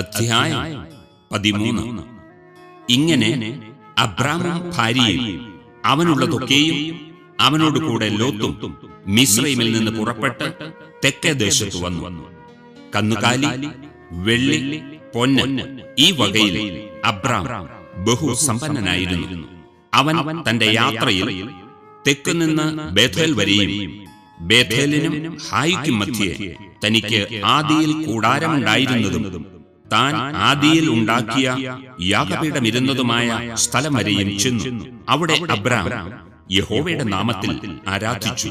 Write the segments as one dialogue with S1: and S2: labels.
S1: അധ്യായം പതിമൂന്ന്. ഇങ്ങനെ അബ്രാമും ഭാര്യയും അവനുള്ളതൊക്കെയും അവനോട് കൂടെ ലോത്തും മിശ്രൈമിൽ നിന്ന് പുറപ്പെട്ട് തെക്കേ ദേശത്ത് വന്നു. കന്നുകാലി വെള്ളി പൊന്ന് ഈ വകയിൽ അബ്രാം ബഹു സമ്പന്നനായിരുന്നു അവൻ തന്റെ യാത്രയിൽ തെക്ക് നിന്ന് ബേഥേൽ വരെയും ബേഥേലിനും ഹായിക്കും മധ്യേ തനിക്ക് ആദിയിൽ കൂടാരമുണ്ടായിരുന്നതും താൻ ആദിയിൽ ഉണ്ടാക്കിയ യാഗപീഠമിരുന്നതുമായ സ്ഥലം വരെയും ചെന്നു. അവിടെ അബ്രാം യഹോവയുടെ നാമത്തിൽ ആരാധിച്ചു.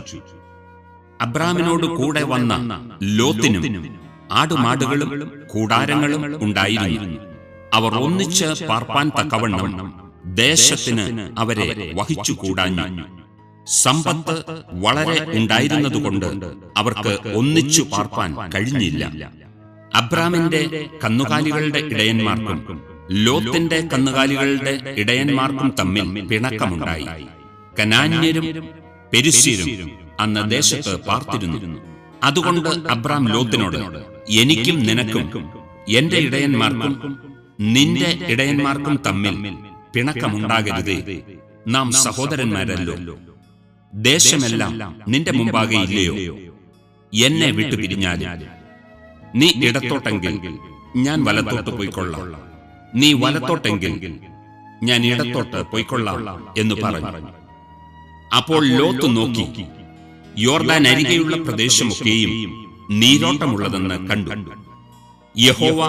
S1: അബ്രാമിനോട് കൂടെ വന്ന ലോത്തിനും ആടുമാടുകളും കൂടാരങ്ങളും ഉണ്ടായിരുന്നു. അവർ ഒന്നിച്ച് പാർപ്പാൻ തക്കവണ്ണം ദേശത്തിന് അവരെ വഹിച്ചു കൂടാഞ്ഞു. സമ്പത്ത് വളരെ ഉണ്ടായിരുന്നതുകൊണ്ട് അവർക്ക് ഒന്നിച്ചു പാർപ്പാൻ കഴിഞ്ഞില്ല. അബ്രാമിന്റെ കന്നുകാലികളുടെ ഇടയന്മാർക്കും ലോത്തിന്റെ കന്നുകാലികളുടെ ഇടയന്മാർക്കും തമ്മിൽ പിണക്കമുണ്ടായി. കനാന്യരും പെരുശീരും അന്ന് ദേശത്ത് പാർത്തിരുന്നു. അതുകൊണ്ട് അബ്രാം ലോത്തിനോട് എനിക്കും നിനക്കും എന്റെ ഇടയന്മാർക്കും നിന്റെ ഇടയന്മാർക്കും തമ്മിൽ പിണക്കമുണ്ടാകരുതേ. നാം സഹോദരന്മാരല്ലോ. ദേശമെല്ലാം നിന്റെ മുമ്പാകെ ഇല്ലയോ? എന്നെ വിട്ടുപിരിഞ്ഞാലും നീ ഇടത്തോട്ടെങ്കിൽ ഞാൻ വലത്തോട്ട് പോയിക്കൊള്ളാം. നീ വലത്തോട്ടെങ്കിൽ ഞാൻ ഇടത്തോട്ട് പോയിക്കൊള്ളാം എന്ന് പറഞ്ഞു. അപ്പോൾ ലോത്ത് നോക്കി. യോർദാൻ അരികെയുള്ള പ്രദേശമൊക്കെയും നീരോട്ടമുള്ളതെന്ന് കണ്ടു. യഹോവ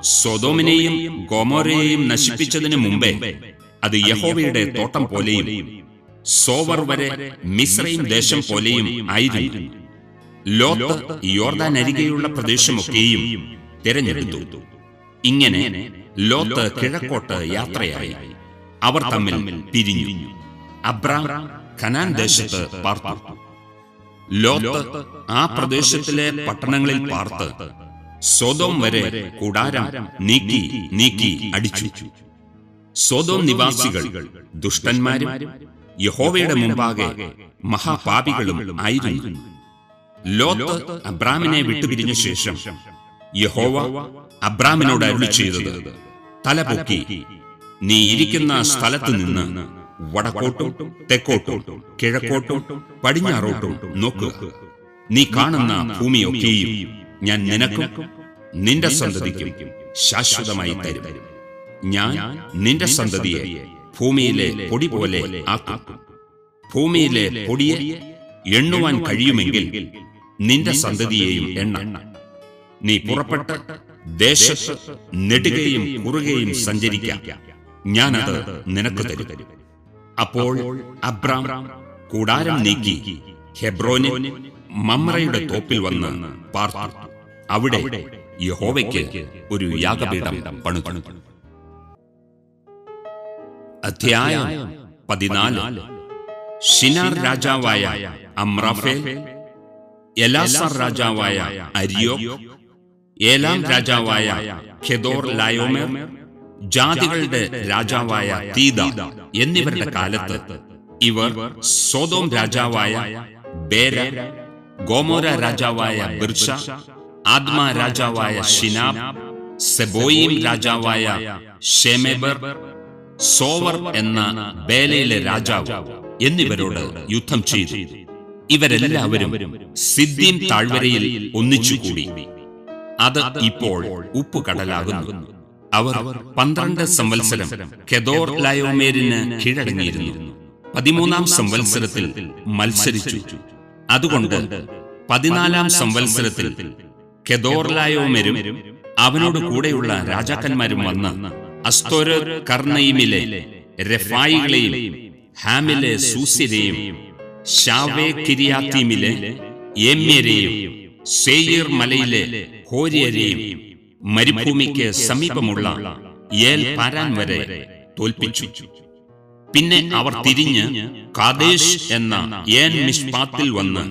S1: സ്വതോമിനെയും ഗോമോരയെയും നശിപ്പിച്ചതിന് മുമ്പേ അത് യഹോവയുടെ തോട്ടം പോലെയും സോവർ വരെ മിശ്രയും ദേശം പോലെയും ആയിരുന്നു. ലോത്ത് യോർദാൻ അരികെയുള്ള പ്രദേശമൊക്കെയും തിരഞ്ഞെടുത്തു. ഇങ്ങനെ ലോത്ത് കിഴക്കോട്ട് യാത്രയായി. അവർ തമ്മിൽ പിരിഞ്ഞു. അബ്രാം ഖനാൻ ദേശത്ത് പാർത്തു. ലോത്ത് ആ പ്രദേശത്തിലെ പട്ടണങ്ങളിൽ പാർത്ത് സ്വതോം വരെ കൂടാരം നീക്കി നീക്കി അടിച്ചു. സ്വതോം നിവാസികൾ ദുഷ്ടന്മാരും യഹോവയുടെ മുമ്പാകെ മഹാപാപികളും ആയിരുന്നു. ലോത്ത് അബ്രാമിനെ വിട്ടുപിരിഞ്ഞ ശേഷം യഹോവ അബ്രാമിനോട് അരുളി ചെയ്തത് തലപൊക്കി നീ ഇരിക്കുന്ന സ്ഥലത്ത് നിന്ന് വടക്കോട്ടും തെക്കോട്ടും കിഴക്കോട്ടും പടിഞ്ഞാറോട്ടും നോക്കുക. നീ കാണുന്ന ഭൂമിയൊക്കെയും ഞാൻ നിനക്കും നിന്റെ സന്തതിക്കും ശാശ്വതമായി തരും. ഞാൻ നിന്റെ സന്തതിയെ ഭൂമിയിലെ പൊടി പോലെ ആക്കും. ഭൂമിയിലെ പൊടിയെ എണ്ണുവാൻ കഴിയുമെങ്കിൽ നിന്റെ സന്തതിയെയും എണ്ണ നീ പുറപ്പെട്ട് ദേശത്ത് നെടുകയും കുറുകയും സഞ്ചരിക്കാം. ഞാനത് നിനക്ക് തരും. അപ്പോൾ അബ്രാം കൂടാരം നീക്കി ഹെബ്രോനെ മമ്രയുടെ തോപ്പിൽ വന്ന് പാർത്തു. അവിടെ യഹോവയ്ക്ക് ഒരു യാഗപീഠം പണിതു. അധ്യായം പതിനാല്. ഷിനാർ രാജാവായ അമ്രാഫേൽ എലാസാർ രാജാവായ അരിയോ ഏലാം രാജാവായ ഖെദോർ ലായോമേർ ജാതികളുടെ രാജാവായ തീദ എന്നിവരുടെ കാലത്ത് ഇവർ സോതോം രാജാവായ ബേര ഗോമോര രാജാവായ ബിർഷ ആത്മ രാജാവായ ഷിനാബ് സെബോയിം രാജാവായ ഷെമെബർ സോവർ എന്ന ബേലയിലെ രാജാവ് എന്നിവരോട് യുദ്ധം ചെയ്തു. ഇവരെല്ലാവരും സിദ്ദീൻ താഴ്വരയിൽ ഒന്നിച്ചുകൂടി. അത് ഇപ്പോൾ ഉപ്പുകടലാകുന്നു. അവർ പന്ത്രണ്ട് സംവത്സരം കെദോർ ലയോമേരിന് കീഴടങ്ങിയിരുന്നു. പതിമൂന്നാം സംവത്സരത്തിൽ മത്സരിച്ചു. അതുകൊണ്ട് പതിനാലാം സംവത്സരത്തിൽ കെദോർലായോമരും അവനോട് കൂടെയുള്ള രാജാക്കന്മാരും വന്ന് അസ്തോര കർണയിമിലെ രഫായികളെയും ഹാമിലെ സൂസ്യരെയും ഷാവേ കിരിയാത്തീമിലെ ഏമ്യരെയും സേയിർ മലയിലെ ഹോര്യരെയും മരുഭൂമിക്ക് സമീപമുള്ള ഏൽ പാരാൻ വരെ തോൽപ്പിച്ചു. പിന്നെ അവർ തിരിഞ്ഞ് കാദേശ് എന്ന ഏൻ മിഷ്പാത്തിൽ വന്ന്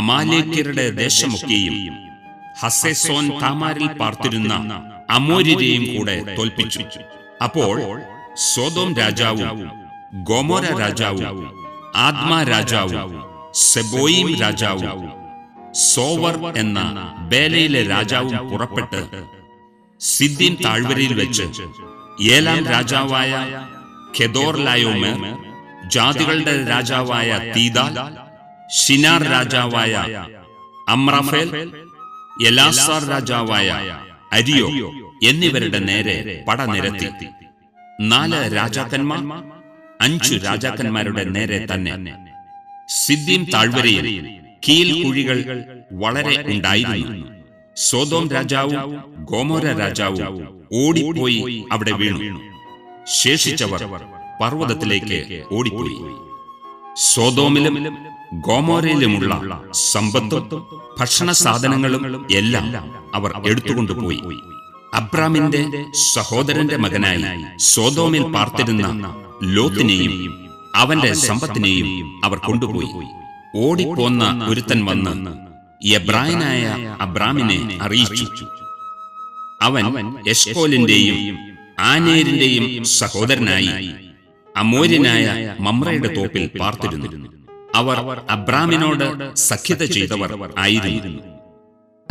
S1: അമാലേക്കരുടെ ദേശമൊക്കെയും ഹസെസോൻ താമാരിൽ പാർത്തിരുന്ന അമോര്യരെയും കൂടെ തോൽപ്പിച്ചു. അപ്പോൾ സോതോം രാജാവും ഗോമോര രാജാവും ആത്മാ രാജാവും സെബോയിം രാജാവും. സോവർ എന്ന ബേലയിലെ രാജാവും പുറപ്പെട്ട് സിദ്ദീൻ താഴ്വരയിൽ വെച്ച് ഏലാം രാജാവായ ഖെദോർ ലായോമേർ ജാതികളുടെ രാജാവായ തീദാൽ ഷിനാർ രാജാവായ അമ്രഫേൽ എലാസാർ രാജാവായ അരിയോ എന്നിവരുടെ നേരെ പടനിരത്തി നാല് രാജാക്കന്മാർ അഞ്ചു രാജാക്കന്മാരുടെ നേരെ തന്നെ. സിദ്ദീം താഴ്വരയിൽ കീൽ കുഴികൾ വളരെ ഉണ്ടായിരുന്നു. സോതോം രാജാവും ഗോമോര രാജാവും ഓടിപ്പോയി അവിടെ വീണു. ശേഷിച്ചവർ പർവതത്തിലേക്ക് ഓടിപ്പോയി. സോതോമിലും ഗോമോരയിലുമുള്ള സമ്പത്തും ഭക്ഷണ സാധനങ്ങളും എല്ലാം അവർ എടുത്തുകൊണ്ടുപോയി അബ്രാമിന്റെ സഹോദരന്റെ മകനായി സോതോമിൽ പാർത്തിരുന്ന ലോത്തിനെയും അവന്റെ സമ്പത്തിനെയും അവർ കൊണ്ടുപോയി. ഓടിപ്പോന്ന ഒരുത്തൻ വന്ന് എബ്രായനായ അബ്രാമിനെ അറിയിച്ചു. അവൻ എഷ്കോലിന്റെയും ആനേരിന്റെയും സഹോദരനായി അമോര്യനായ മമ്രയുടെ തോപ്പിൽ പാർത്തിരുന്നു. അവർ അബ്രാമിനോട് സഖ്യത ചെയ്തവർ ആയിരുന്നു.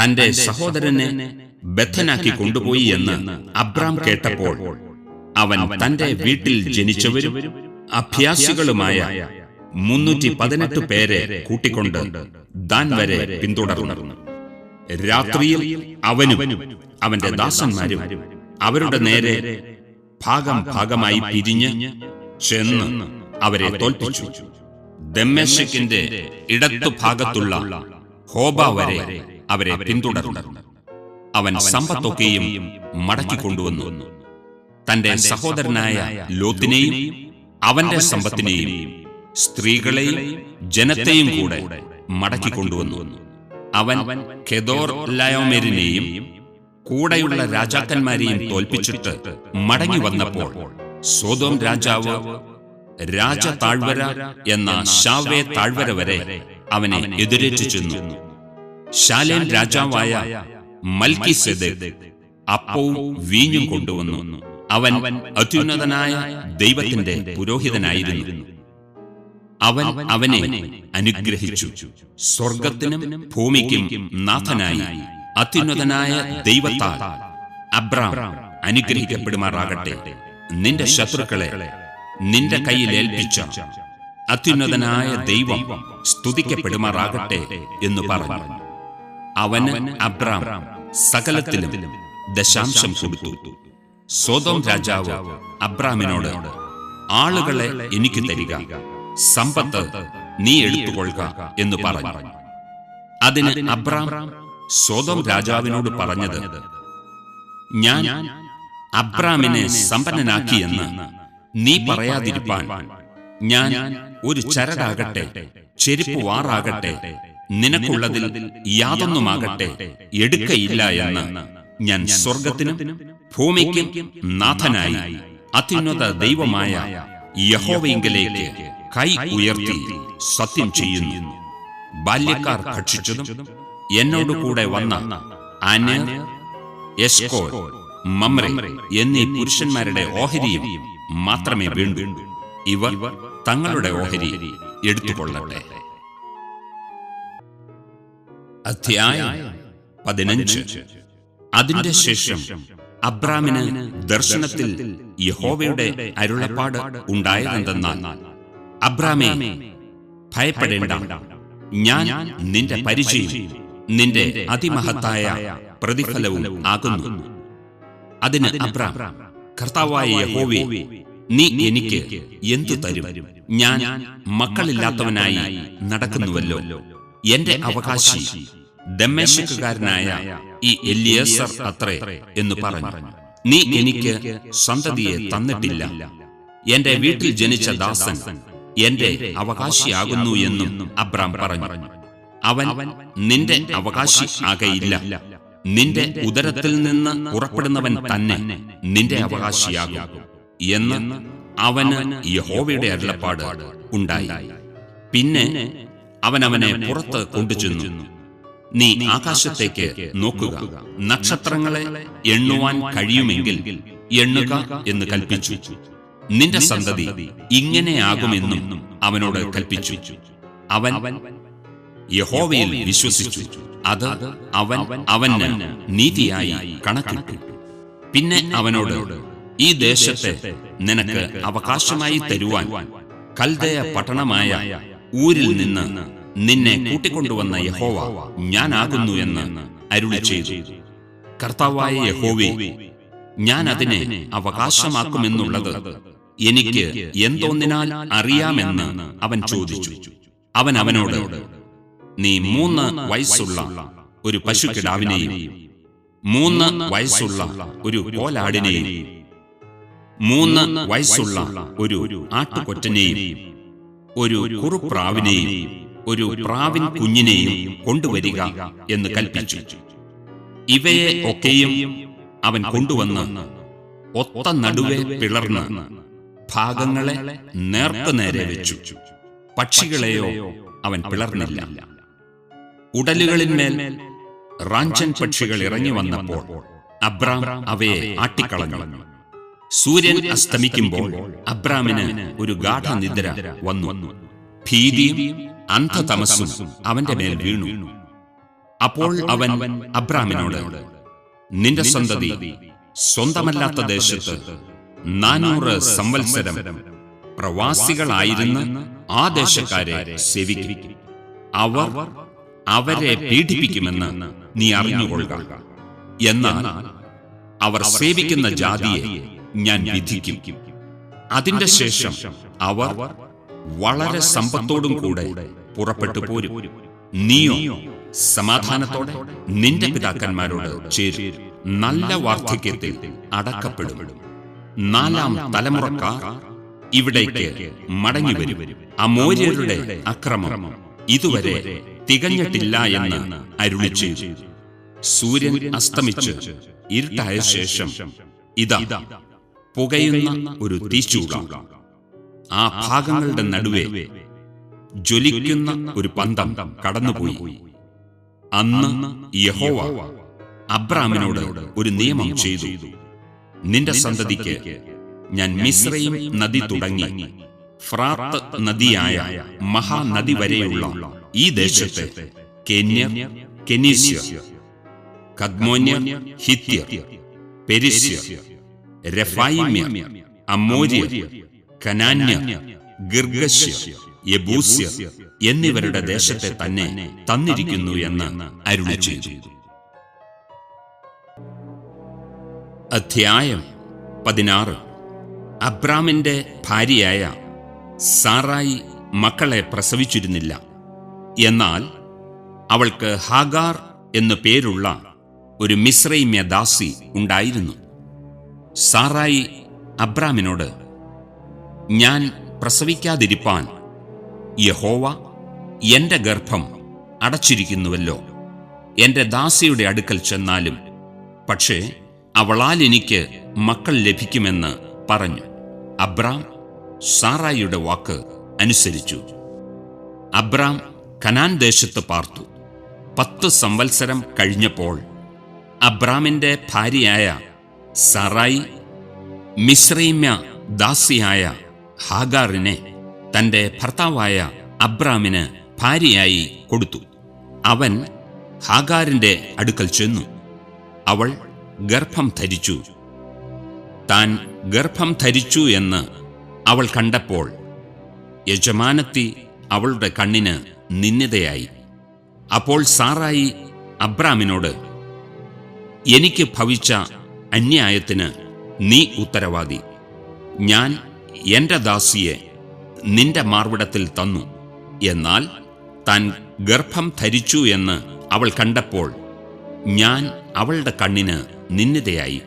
S1: തന്റെ സഹോദരനെ ബദ്ധനാക്കി കൊണ്ടുപോയി എന്ന് അബ്രാം കേട്ടപ്പോൾ അവൻ തന്റെ വീട്ടിൽ ജനിച്ചവരും അഭ്യാസികളുമായ മുന്നൂറ്റി പതിനെട്ട് പേരെ കൂട്ടിക്കൊണ്ട് ദാൻ വരെ പിന്തുടർന്നു. രാത്രിയിൽ അവനും അവന്റെ ദാസന്മാരും അവരുടെ നേരെ ഭാഗം ഭാഗമായി പിരിഞ്ഞ് ചെന്ന് അവരെ തോൽപ്പിച്ചു. ദമ്മേശക്കിന്റെ ഇടത്തു ഭാഗത്തുള്ള ഹോബ വരെ അവരെ പിന്തുടർന്നു. അവൻ സമ്പത്തൊക്കെയും മടക്കിക്കൊണ്ടുവന്നു തന്റെ സഹോദരനായ ലോത്തിനെയും അവന്റെ സമ്പത്തിനെയും സ്ത്രീകളെയും ജനത്തെയും കൂടെ മടക്കി കൊണ്ടുവന്നു അവൻ ഖെദോർ ലയോമെരിനെയും കൂടെയുള്ള രാജാക്കന്മാരെയും തോൽപ്പിച്ചിട്ട് മടങ്ങി വന്നപ്പോൾ സോതോം രാജാവ് രാജ താഴ്വര എന്ന ഷാവേ താഴ്വര വരെ അവനെ എതിരേറ്റു ചെന്നു. ശാലേൻ രാജാവായ മൽക്കി അപ്പവും വീഞ്ഞും കൊണ്ടുവന്നു. അവൻ അത്യുന്നതനായ ദൈവത്തിന്റെ പുരോഹിതനായിരുന്നു. അവൻ അവനെ അനുഗ്രഹിച്ചു. സ്വർഗത്തിനും ഭൂമിക്കും നാഥനായി അത്യുന്നതനായ ദൈവത്താൽ അബ്രാം അനുഗ്രഹിക്കപ്പെടുമാറാകട്ടെ. നിന്റെ ശത്രുക്കളെ നിന്റെ കയ്യിൽ ഏൽപ്പിച്ച അത്യുന്നതനായ ദൈവം സ്തുതിക്കപ്പെടുമാറാകട്ടെ എന്ന് പറഞ്ഞു. അവന് അബ്രാം സകലത്തിലും ദശാംശം കൊടുത്തു. സോതോം രാജാവ് അബ്രാമിനോട് ആളുകളെ എനിക്ക് തരിക സമ്പത്ത് നീ എടുത്തുകൊള്ളുക എന്ന് പറഞ്ഞു. അതിന് അബ്രാം സ്വതം രാജാവിനോട് പറഞ്ഞത് ഞാൻ അബ്രാമിനെ സമ്പന്നനാക്കിയെന്ന് നീ പറയാതിരിപ്പാൻ ഞാൻ ഒരു ചരടാകട്ടെ ചെരുപ്പ് വാറാകട്ടെ നിനക്കുള്ളതിൽ യാതൊന്നുമാകട്ടെ എടുക്കയില്ല എന്ന് ഞാൻ സ്വർഗത്തിനും ഭൂമിക്കും നാഥനായി അത്യുന്നത ദൈവമായ യഹോവയിങ്കലേക്ക് കൈ ഉയർത്തി സത്യം ചെയ്യുന്നു. ബാല്യക്കാർ ഭക്ഷിച്ചതും എന്നോട് കൂടെ വന്ന അനർ എസ്കോ മമ്രെ എന്നീ പുരുഷന്മാരുടെ ഓഹരിയും മാത്രമേ വേണ്ടൂ. ഇവർ തങ്ങളുടെ ഓഹരി എടുത്തുകൊള്ളട്ടെ. അധ്യായം പതിനഞ്ച്. അതിന്റെ ശേഷം അബ്രാമിന് ദർശനത്തിൽ യഹോവയുടെ അരുളപ്പാട് ഉണ്ടായതെന്തെന്നാൽ അബ്രാമേ ഭയപ്പെടേണ്ട. ഞാൻ നിന്റെ പരിചയം നിന്റെ അതിമഹത്തായ പ്രതിഫലവും ആകുന്നു. അതിന് അബ്രാം കർത്താവായ യഹോവേ നീ എനിക്ക് എന്തു തരും? ഞാൻ മക്കളില്ലാത്തവനായി നടക്കുന്നുവല്ലോ. എന്റെ അവകാശി ദമ്മേശക്കാരനായ ഈ എല്ലിയസർ അത്രേ എന്ന് പറഞ്ഞു. നീ എനിക്ക് സന്തതിയെ തന്നിട്ടില്ല. എന്റെ വീട്ടിൽ ജനിച്ച ദാസൻ എന്റെ അവകാശിയാകുന്നു എന്നും അബ്രാം പറഞ്ഞു. അവൻ നിന്റെ അവകാശി ആകയില്ല. നിന്റെ ഉദരത്തിൽ നിന്ന് പുറപ്പെടുന്നവൻ തന്നെ നിന്റെ അവകാശിയാകും എന്ന് അവന് യഹോവയുടെ അരുളപ്പാട് ഉണ്ടായി. പിന്നെ അവനവനെ അവനെ പുറത്ത് കൊണ്ടുചെന്നു. നീ ആകാശത്തേക്ക് നോക്കുക. നക്ഷത്രങ്ങളെ എണ്ണുവാൻ കഴിയുമെങ്കിൽ എണ്ണുക എന്ന് കൽപ്പിച്ചു. നിന്റെ സന്തതി ഇങ്ങനെയാകുമെന്നും അവനോട് കൽപ്പിച്ചു. അവൻ യഹോവയിൽ വിശ്വസിച്ചു. അത് അവൻ അവന് നീതിയായി കണക്കിട്ടു. പിന്നെ അവനോട് ഈ ദേശത്തെ നിനക്ക് അവകാശമായി തരുവാൻ കൽദയ പട്ടണമായ ഊരിൽ നിന്ന് നിന്നെ കൂട്ടിക്കൊണ്ടുവന്ന യഹോവ ഞാനാകുന്നു എന്ന് അരുളി ചെയ്തു കർത്താവായ യഹോവേ ഞാൻ അതിനെ അവകാശമാക്കുമെന്നുള്ളത് എനിക്ക് എന്തോന്നിനാൽ അറിയാമെന്ന് അവൻ ചോദിച്ചു. അവൻ അവനോട് നീ മൂന്ന് വയസ്സുള്ള ഒരു പശുക്കിടാവിനെയും മൂന്ന് വയസ്സുള്ള ഒരു കോലാടിനെയും മൂന്ന് വയസ്സുള്ള ഒരു ആട്ടുകൊറ്റനെയും ഒരു കുറുപ്രാവിനെയും ഒരു പ്രാവിൻ കുഞ്ഞിനെയും കൊണ്ടുവരിക എന്ന് കൽപ്പിച്ചു. ഇവയെ ഒക്കെയും അവൻ കൊണ്ടുവന്ന് ഒത്ത നടുവെ പിളർന്ന് ഭാഗങ്ങളെ നേർക്കുനേരെ വെച്ചു. പക്ഷികളെയോ അവൻ പിളർന്നില്ല. ഉടലുകളിന്മേൽ റാഞ്ചൻ പക്ഷികൾ ഇറങ്ങി വന്നപ്പോൾ അബ്രാം അവയെ ആട്ടിക്കളഞ്ഞു. സൂര്യൻ അസ്തമിക്കുമ്പോൾ അബ്രാമിന് ഒരു ഗാഠനിദ്ര വന്നു. ഭീതിയും അന്ധതമസ്സും അവന്റെ മേൽ വീണു. അപ്പോൾ അവൻ അബ്രാമിനോട് നിന്റെ സന്തതി സ്വന്തമല്ലാത്ത ദേശത്ത് നാനൂറ് സംവത്സരം പ്രവാസികളായിരുന്ന ആ ദേശക്കാരെ സേവിക്കും. അവർ അവരെ പീഡിപ്പിക്കുമെന്ന് നീ അറിഞ്ഞുകൊള്ളുക. എന്നാൽ അവർ സേവിക്കുന്ന ജാതിയെ ഞാൻ വിധിക്കും. അതിന്റെ ശേഷം അവർ വളരെ സമ്പത്തോടും കൂടെ പുറപ്പെട്ടു പോരും. നീയോ സമാധാനത്തോടെ നിന്റെ പിതാക്കന്മാരോട് ചേരും. നല്ല വാർദ്ധക്യത്തിൽ അടക്കപ്പെടും. നാലാം തലമുറക്കാർ ഇവിടേക്ക് മടങ്ങി വരും അമോര്യരുടെ അക്രമം ഇതുവരെ തികഞ്ഞിട്ടില്ല എന്ന് അരുളി ചെയ്തു. സൂര്യൻ അസ്തമിച്ച്. ഇരുട്ടായ ശേഷം ഇതാ പുകയുന്ന ഒരു തീച്ചൂള. ആ ഭാഗങ്ങളുടെ നടുവെ ജ്വലിക്കുന്ന ഒരു പന്തം കടന്നുപോയി. അന്ന് യഹോവ അബ്രാമിനോട് ഒരു നിയമം ചെയ്തു. നിന്റെ സന്തതിക്ക് ഞാൻ മിശ്രയും നദി തുടങ്ങി. ഫ്രാത്ത് നദിയായ മഹാനദി വരെയുള്ള ഈ ദേശത്തെ കെന്യർ കെനീസ്യർ കദ്മോന്യർ ഹിത്യർ പെരിസ്യർ രഫായിമ്യർ അമോര്യ കനാന്യർ ഗിർഗശ്യർ യബൂസ്യർ എന്നിവരുടെ ദേശത്തെ തന്നെ തന്നിരിക്കുന്നു എന്ന് അരുളി ചെയ്തു അധ്യായം പതിനാറ്. അബ്രാമിന്റെ ഭാര്യയായ സാറായി മക്കളെ പ്രസവിച്ചിരുന്നില്ല. എന്നാൽ അവൾക്ക് ഹാഗാർ എന്നു പേരുള്ള ഒരു മിശ്രൈമ്യ ദാസി ഉണ്ടായിരുന്നു. സാറായി അബ്രാമിനോട് ഞാൻ പ്രസവിക്കാതിരിപ്പാൻ യഹോവ എന്റെ ഗർഭം അടച്ചിരിക്കുന്നുവല്ലോ. എന്റെ ദാസിയുടെ അടുക്കൽ ചെന്നാലും പക്ഷേ അവളാൽ എനിക്ക് മക്കൾ ലഭിക്കുമെന്ന് പറഞ്ഞു. അബ്രാം സാറായിയുടെ വാക്ക് അനുസരിച്ചു. അബ്രാം കനാൻ ദേശത്ത് പാർത്തു. പത്ത് സംവത്സരം കഴിഞ്ഞപ്പോൾ അബ്രാമിന്റെ ഭാര്യയായ സാറായി മിശ്രൈമ്യ ദാസിയായ ഹാഗാറിനെ തന്റെ ഭർത്താവായ അബ്രാമിന് ഭാര്യയായി കൊടുത്തു. അവൻ ഹാഗാറിന്റെ അടുക്കൽ ചെന്നു. അവൾ ഗർഭം ധരിച്ചു. താൻ ഗർഭം ധരിച്ചു എന്ന് അവൾ കണ്ടപ്പോൾ യജമാനത്തി അവളുടെ കണ്ണിന് നിന്ദിതയായി അപ്പോൾ സാറായി അബ്രാമിനോട് എനിക്ക് ഭവിച്ച അന്യായത്തിന് നീ ഉത്തരവാദി. ഞാൻ എന്റെ ദാസിയെ നിന്റെ മാർവിടത്തിൽ തന്നു. എന്നാൽ താൻ ഗർഭം ധരിച്ചു എന്ന് അവൾ കണ്ടപ്പോൾ ഞാൻ അവളുടെ കണ്ണിന് നിന്നിതയായി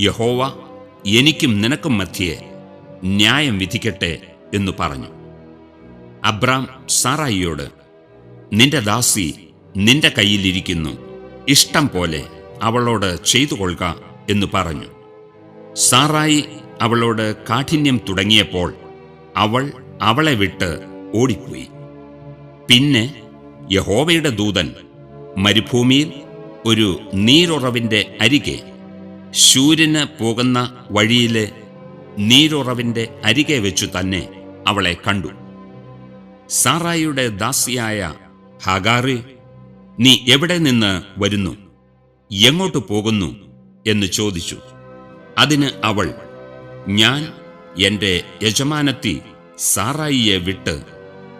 S1: യഹോവ എനിക്കും നിനക്കും മധ്യേ ന്യായം വിധിക്കട്ടെ എന്നു പറഞ്ഞു. അബ്രാം സാറായിയോട് നിന്റെ ദാസി നിന്റെ കയ്യിലിരിക്കുന്നു. ഇഷ്ടം പോലെ അവളോട് ചെയ്തു കൊള്ളുക എന്നു പറഞ്ഞു. സാറായി അവളോട് കാഠിന്യം തുടങ്ങിയപ്പോൾ അവൾ അവളെ വിട്ട് ഓടിപ്പോയി. പിന്നെ യഹോവയുടെ ദൂതൻ മരുഭൂമിയിൽ ഒരു നീരുറവിന്റെ അരികെ ശൂര്യന് പോകുന്ന വഴിയിലെ നീരുറവിന്റെ അരികെ വെച്ചു തന്നെ അവളെ കണ്ടു. സാറായിയുടെ ദാസിയായ ഹാഗാറി നീ എവിടെ നിന്ന് വരുന്നു? എങ്ങോട്ട് പോകുന്നു? എന്ന് ചോദിച്ചു. അതിന് അവൾ ഞാൻ എന്റെ യജമാനത്തി സാറായിയെ വിട്ട്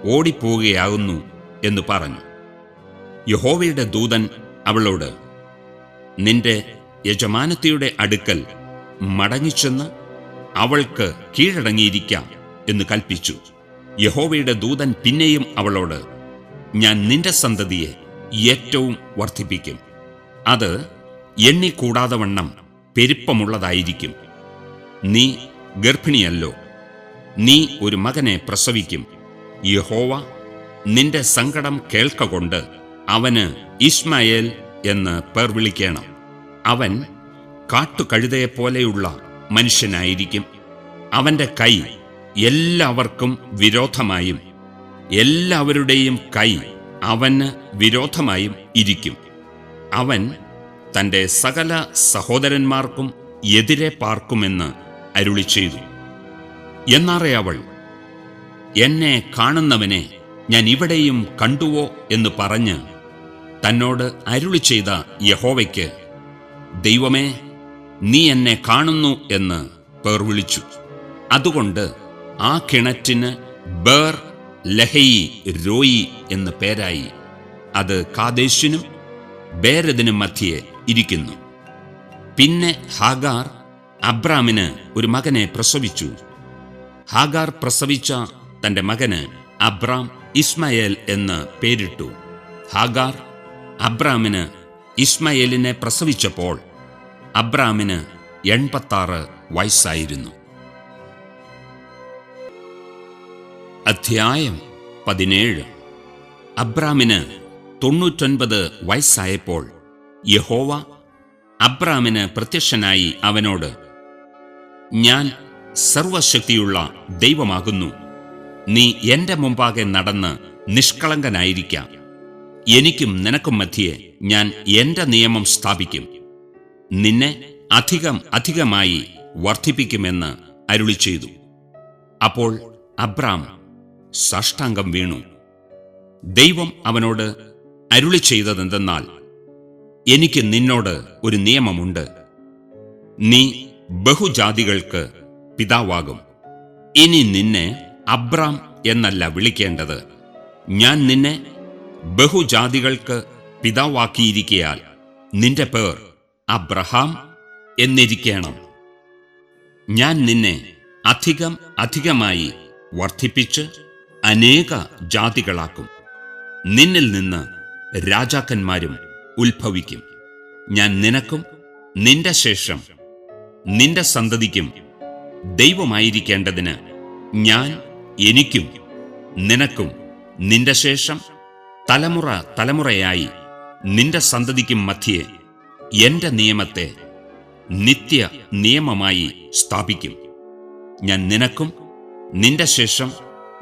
S1: ഓടിപ്പോവുകയാകുന്നു എന്ന് പറഞ്ഞു. യഹോവയുടെ ദൂതൻ അവളോട് നിന്റെ യജമാനത്തിയുടെ അടുക്കൽ മടങ്ങിച്ചെന്ന് അവൾക്ക് കീഴടങ്ങിയിരിക്കാം എന്ന് കൽപ്പിച്ചു യഹോവയുടെ ദൂതൻ പിന്നെയും അവളോട് ഞാൻ നിന്റെ സന്തതിയെ ഏറ്റവും വർദ്ധിപ്പിക്കും. അത് എണ്ണിക്കൂടാതെ വണ്ണം പെരുപ്പമുള്ളതായിരിക്കും. നീ ഗർഭിണിയല്ലോ. നീ ഒരു മകനെ പ്രസവിക്കും. യഹോവ നിന്റെ സങ്കടം കേൾക്കൊണ്ട് അവന് ഇസ്മായേൽ എന്ന് പേർ വിളിക്കണം. അവൻ കാട്ടുകഴുതയെപ്പോലെയുള്ള മനുഷ്യനായിരിക്കും. അവന്റെ കൈ എല്ലാവർക്കും വിരോധമായും എല്ലാവരുടെയും കൈ അവന് വിരോധമായും ഇരിക്കും. അവൻ തന്റെ സകല സഹോദരന്മാർക്കും എതിരെ പാർക്കുമെന്ന് അരുളി ചെയ്തു. എന്നാറേ അവൾ എന്നെ കാണുന്നവനെ ഞാൻ ഇവിടെയും കണ്ടുവോ എന്ന് പറഞ്ഞ് തന്നോട് അരുളി ചെയ്ത യഹോവയ്ക്ക് ദൈവമേ നീ എന്നെ കാണുന്നു എന്ന് പേർ വിളിച്ചു. അതുകൊണ്ട് ആ കിണറ്റിന് ബേർ ലഹയി രോയി എന്ന് പേരായി. അത് കാദേശിനും ബേരദിനും മധ്യേ ഇരിക്കുന്നു. പിന്നെ ഹാഗാർ അബ്രാമിന് ഒരു മകനെ പ്രസവിച്ചു. ഹാഗാർ പ്രസവിച്ച തന്റെ മകന് അബ്രാം ഇസ്മയേൽ എന്ന് പേരിട്ടു. ഹാഗാർ അബ്രാമിന് ഇസ്മയേലിനെ പ്രസവിച്ചപ്പോൾ അബ്രാമിന് എൺപത്താറ് വയസ്സായിരുന്നു. അധ്യായം പതിനേഴ്. അബ്രാമിന് തൊണ്ണൂറ്റൊൻപത് വയസ്സായപ്പോൾ യഹോവ അബ്രാമിന് പ്രത്യക്ഷനായി അവനോട് ഞാൻ സർവശക്തിയുള്ള ദൈവമാകുന്നു. നീ എന്റെ മുമ്പാകെ നടന്ന് നിഷ്കളങ്കനായിരിക്കാം. എനിക്കും നിനക്കും മധ്യേ ഞാൻ എന്റെ നിയമം സ്ഥാപിക്കും. നിന്നെ അധികം അധികമായി വർദ്ധിപ്പിക്കുമെന്ന് അരുളി ചെയ്തു അപ്പോൾ അബ്രാം സാഷ്ടാംഗം വീണു. ദൈവം അവനോട് അരുളി ചെയ്തതെന്തെന്നാൽ എനിക്ക് നിന്നോട് ഒരു നിയമമുണ്ട്. നീ ബഹുജാതികൾക്ക് പിതാവാകും. ഇനി നിന്നെ അബ്രാം എന്നല്ല വിളിക്കേണ്ടത്. ഞാൻ നിന്നെ ബഹുജാതികൾക്ക് പിതാവാക്കിയിരിക്കയാൽ നിന്റെ പേർ അബ്രഹാം എന്നിരിക്കണം. ഞാൻ നിന്നെ അധികം അധികമായി വർദ്ധിപ്പിച്ച് അനേക ജാതികളാക്കും. നിന്നിൽ നിന്ന് രാജാക്കന്മാരും ഉത്ഭവിക്കും. ഞാൻ നിനക്കും നിന്റെ ശേഷം നിന്റെ സന്തതിക്കും ദൈവമായിരിക്കേണ്ടതിന് ഞാൻ എനിക്കും നിനക്കും നിന്റെ ശേഷം തലമുറ തലമുറയായി നിന്റെ സന്തതിക്കും മധ്യേ എന്റെ നിയമത്തെ നിത്യ നിയമമായി സ്ഥാപിക്കും. ഞാൻ നിനക്കും നിന്റെ ശേഷം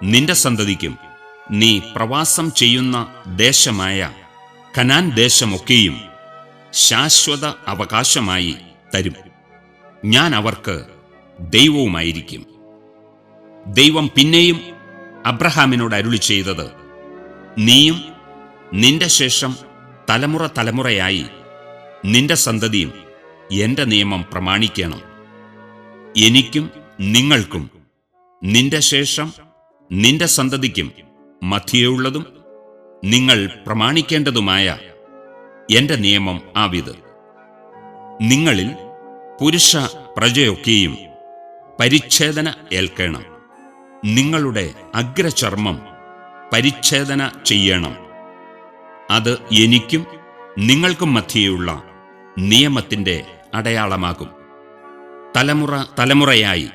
S1: നിന്റെ സന്തതിക്കും നീ പ്രവാസം ചെയ്യുന്ന ദേശമായ കനാൻ ദേശമൊക്കെയും ശാശ്വത അവകാശമായി തരും. ഞാൻ അവർക്ക് ദൈവവുമായിരിക്കും. ദൈവം പിന്നെയും അബ്രഹാമിനോട് അരുളി ചെയ്തത് നീയും നിന്റെ ശേഷം തലമുറ തലമുറയായി നിന്റെ സന്തതിയും എന്റെ നിയമം പ്രമാണിക്കണം. എനിക്കും നിങ്ങൾക്കും നിന്റെ ശേഷം നിന്റെ സന്തതിക്കും മധ്യയുള്ളതും നിങ്ങൾ പ്രമാണിക്കേണ്ടതുമായ എന്റെ നിയമം ആവിത്. നിങ്ങളിൽ പുരുഷ പ്രജയൊക്കെയും പരിച്ഛേദന ഏൽക്കണം. നിങ്ങളുടെ അഗ്രചർമ്മം പരിച്ഛേദന ചെയ്യണം. അത് എനിക്കും നിങ്ങൾക്കും മധ്യേയുള്ള നിയമത്തിന്റെ അടയാളമാകും. തലമുറ തലമുറയായി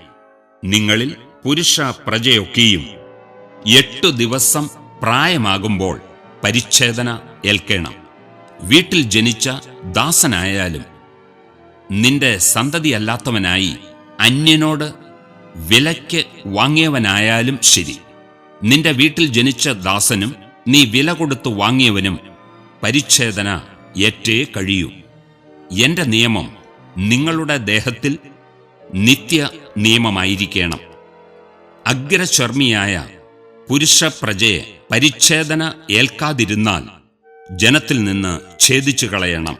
S1: നിങ്ങളിൽ പുരുഷ പ്രജയൊക്കെയും എട്ടു ദിവസം പ്രായമാകുമ്പോൾ പരിച്ഛേദന ഏൽക്കണം. വീട്ടിൽ ജനിച്ച ദാസനായാലും നിന്റെ സന്തതിയല്ലാത്തവനായി അന്യനോട് വിലയ്ക്ക് വാങ്ങിയവനായാലും ശരി. നിന്റെ വീട്ടിൽ ജനിച്ച ദാസനും നീ വില കൊടുത്തു വാങ്ങിയവനും പരിച്ഛേദന ഏറ്റേ കഴിയൂ. എന്റെ നിയമം നിങ്ങളുടെ ദേഹത്തിൽ നിത്യ നിയമമായിരിക്കണം. അഗ്രചർമ്മിയായ പുരുഷപ്രജയെ പരിച്ഛേദന ഏൽക്കാതിരുന്നാൽ ജനത്തിൽ നിന്ന് ഛേദിച്ചു കളയണം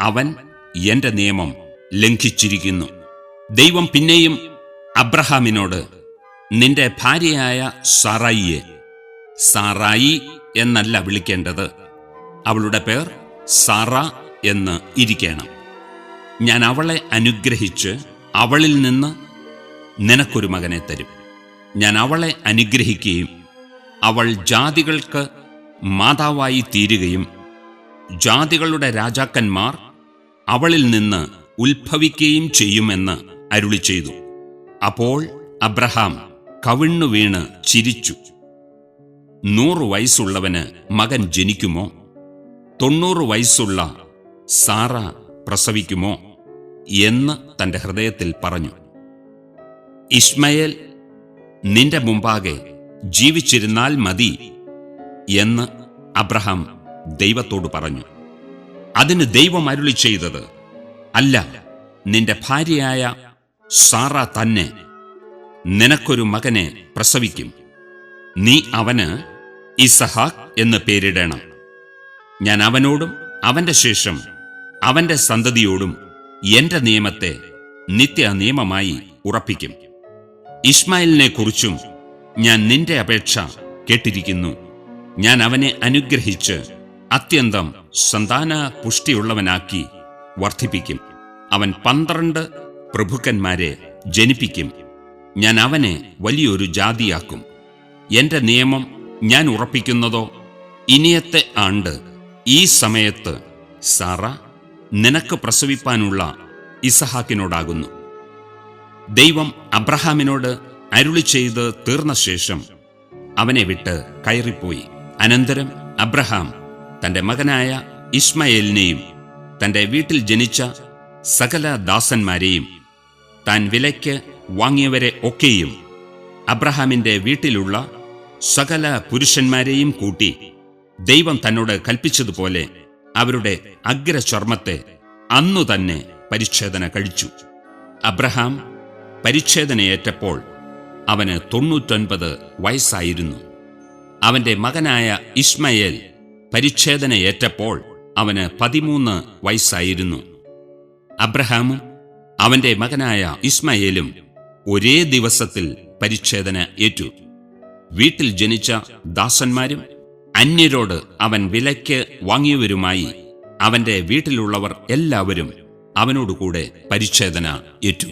S1: അവൻ എന്റെ നിയമം ലംഘിച്ചിരിക്കുന്നു. ദൈവം പിന്നെയും അബ്രഹാമിനോട് നിന്റെ ഭാര്യയായ സാറായിയെ സാറായി എന്നല്ല വിളിക്കേണ്ടത്. അവളുടെ പേർ സാറ എന്ന് ഇരിക്കണം. ഞാൻ അവളെ അനുഗ്രഹിച്ച് അവളിൽ നിന്ന് നിനക്കൊരു മകനെ തരും. ഞാൻ അവളെ അനുഗ്രഹിക്കുകയും അവൾ ജാതികൾക്ക് മാതാവായി തീരുകയും ജാതികളുടെ രാജാക്കന്മാർ അവളിൽ നിന്ന് ഉത്ഭവിക്കുകയും ചെയ്യുമെന്ന് അരുളി ചെയ്തു. അപ്പോൾ അബ്രഹാം കവിണ്ണു വീണ് ചിരിച്ചു. നൂറ് വയസ്സുള്ളവന് മകൻ ജനിക്കുമോ? തൊണ്ണൂറ് വയസ്സുള്ള സാറ പ്രസവിക്കുമോ? എന്ന് തന്റെ ഹൃദയത്തിൽ പറഞ്ഞു. ഇസ്മയേൽ നിന്റെ മുമ്പാകെ ജീവിച്ചിരുന്നാൽ മതി എന്ന് അബ്രഹാം ദൈവത്തോട് പറഞ്ഞു. അതിന് ദൈവം അരുളി ചെയ്തത്. അല്ല നിന്റെ ഭാര്യയായ സാറ തന്നെ നിനക്കൊരു മകനെ പ്രസവിക്കും. നീ അവന് ഇസഹാക്ക് എന്ന് പേരിടണം. ഞാൻ അവനോടും അവന്റെ ശേഷം അവന്റെ സന്തതിയോടും എന്റെ നിയമത്തെ നിത്യ നിയമമായി ഉറപ്പിക്കും. ഇസ്മായിലിനെ കുറിച്ചും ഞാൻ നിന്റെ അപേക്ഷ കേട്ടിരിക്കുന്നു. ഞാൻ അവനെ അനുഗ്രഹിച്ച് അത്യന്തം സന്താന പുഷ്ടിയുള്ളവനാക്കി വർദ്ധിപ്പിക്കും. അവൻ പന്ത്രണ്ട് പ്രഭുക്കന്മാരെ ജനിപ്പിക്കും. ഞാൻ അവനെ വലിയൊരു ജാതിയാക്കും. എന്റെ നിയമം ഞാൻ ഉറപ്പിക്കുന്നതോ? ഇനിയത്തെ ആണ്ട് ഈ സമയത്ത് സാറ നിനക്ക് പ്രസവിപ്പാനുള്ള ഇസഹാക്കിനോടാകുന്നു. ദൈവം അബ്രഹാമിനോട് അരുളി ചെയ്ത് തീർന്ന ശേഷം അവനെ വിട്ട് കയറിപ്പോയി. അനന്തരം അബ്രഹാം തന്റെ മകനായ ഇസ്മയേലിനെയും തന്റെ വീട്ടിൽ ജനിച്ച സകല ദാസന്മാരെയും താൻ വിലയ്ക്ക് വാങ്ങിയവരെ ഒക്കെയും അബ്രഹാമിന്റെ വീട്ടിലുള്ള സകല പുരുഷന്മാരെയും കൂട്ടി ദൈവം തന്നോട് കൽപ്പിച്ചതുപോലെ അവരുടെ അഗ്രചർമ്മത്തെ അന്നു തന്നെ പരിച്ഛേദന കഴിച്ചു. അബ്രഹാം പരിച്ഛേദനയേറ്റപ്പോൾ അവന് തൊണ്ണൂറ്റൊൻപത് വയസ്സായിരുന്നു. അവന്റെ മകനായ ഇസ്മയേൽ പരിച്ഛേദനയേറ്റപ്പോൾ അവന് പതിമൂന്ന് വയസ്സായിരുന്നു. അബ്രഹാമും അവന്റെ മകനായ ഇസ്മയേലും ഒരേ ദിവസത്തിൽ പരിച്ഛേദന ഏറ്റു. വീട്ടിൽ ജനിച്ച ദാസന്മാരും അന്യരോട് അവൻ വിലയ്ക്ക് വാങ്ങിയവരുമായി അവന്റെ വീട്ടിലുള്ളവർ എല്ലാവരും അവനോടുകൂടെ പരിച്ഛേദന ഏറ്റു.